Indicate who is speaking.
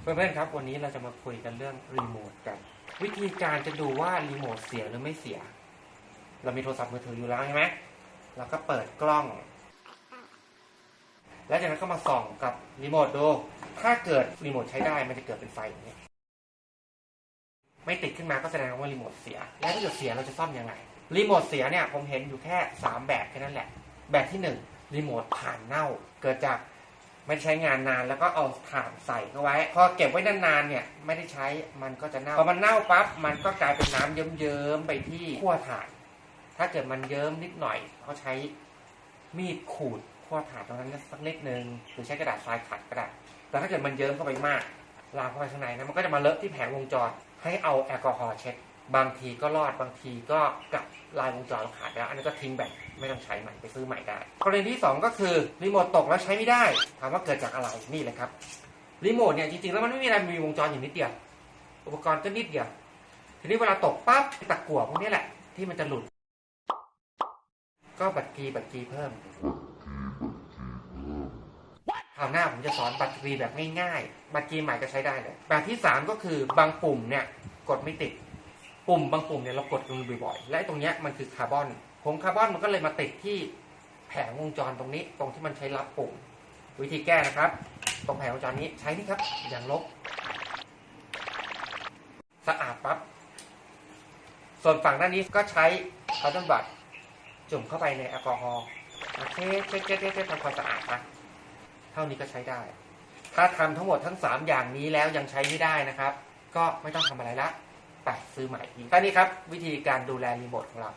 Speaker 1: เพื่อนๆครับ วันนี้เราจะมาคุยกันเรื่องรีโมทกัน วิธีการจะดูว่ารีโมทเสียหรือไม่เสีย เรามีโทรศัพท์มือถืออยู่แล้วใช่ไหมเราก็เปิดกล้อง แล้วจากนั้นก็มาส่องกับรีโมทดู ถ้าเกิดรีโมทใช้ได้มันจะเกิดเป็นไฟอย่างนี้ไม่ติดขึ้นมาก็แสดงว่ารีโมทเสีย แล้วถ้าเกิดเสียเราจะซ่อมยังไงรีโมทเสียเนี่ยผมเห็นอยู่แค่สามแบบแค่นั้นแหละ แบบที่หนึ่งรีโมทถ่านเน่า เกิดจาก ไม่ใช้งานนานแล้วก็เอาถ่านใส่เข้าไว้ พอเก็บไว้นานๆเนี่ยไม่ได้ใช้มันก็จะเน่าพอมันเน่าปั๊บมันก็กลายเป็นน้ำเยิ้มๆไปที่ขั้วถ่าน ถ้าเกิดมันเยิ้มนิดหน่อยเขาใช้มีดขูดขั้วถ่านตรงนั้นสักนิดนึงหรือใช้กระดาษทรายขัดก็ได้แต่ถ้าเกิดมันเยิ้มเข้าไปมากลามเข้าไปข้างในนะมันก็จะมาเลอะที่แผงวงจรให้เอาแอลกอฮอล์เช็ด บางทีก็รอดบางทีก็กลับลายวงจรเราขาดแล้ว อันนี้ก็ทิ้งแบบไม่ต้องใช้ใหม่ไปซื้อใหม่ได้กรณีที่สองก็คือรีโมทตกแล้วใช้ไม่ได้ ถามว่าเกิดจากอะไรนี่เลยครับรีโมทเนี่ยจริงๆแล้วมันไม่มีอะไรมีวงจรอยู่นิดเดียวอุปกรณ์ก็นิดเดียวทีนี้เวลาตกปั๊บตะกั่วพวกนี้แหละ ที่มันจะหลุด ก็บัตรกีบัตรกีเพิ่มคราวหน้าผมจะสอนบัตรกีแบบง่ายๆ บัตรกีใหม่ก็ใช้ได้เลยแบบที่ 3 ก็คือบางปุ่มเนี่ยกดไม่ติด ปุ่มบางปุ่มเนี่ยเรากดกันบ่อยๆ และตรงเนี้ยมันคือคาร์บอนผงคาร์บอนมันก็เลยมาติดที่แผงวงจรตรงนี้ ตรงที่มันใช้รับปุ่ม วิธีแก้นะครับ ตรงแผงวงจรนี้ใช้นี่ครับ อย่างลบ สะอาดปั๊บ ส่วนฝั่งด้านนี้ก็ใช้คาร์บอนบัตจุ่มเข้าไปในแอลกอฮอล์เช็ดเช็ดเช็ดเช็ดเช็ดทำความสะอาดนะเท่านี้ก็ใช้ได้ ถ้าทำทั้งหมดทั้ง 3 อย่างนี้แล้วยังใช้ไม่ได้นะครับ ก็ไม่ต้องทำอะไรละ ไปซื้อใหม่แค่นี้ครับ วิธีการดูแลรีโมทของเรา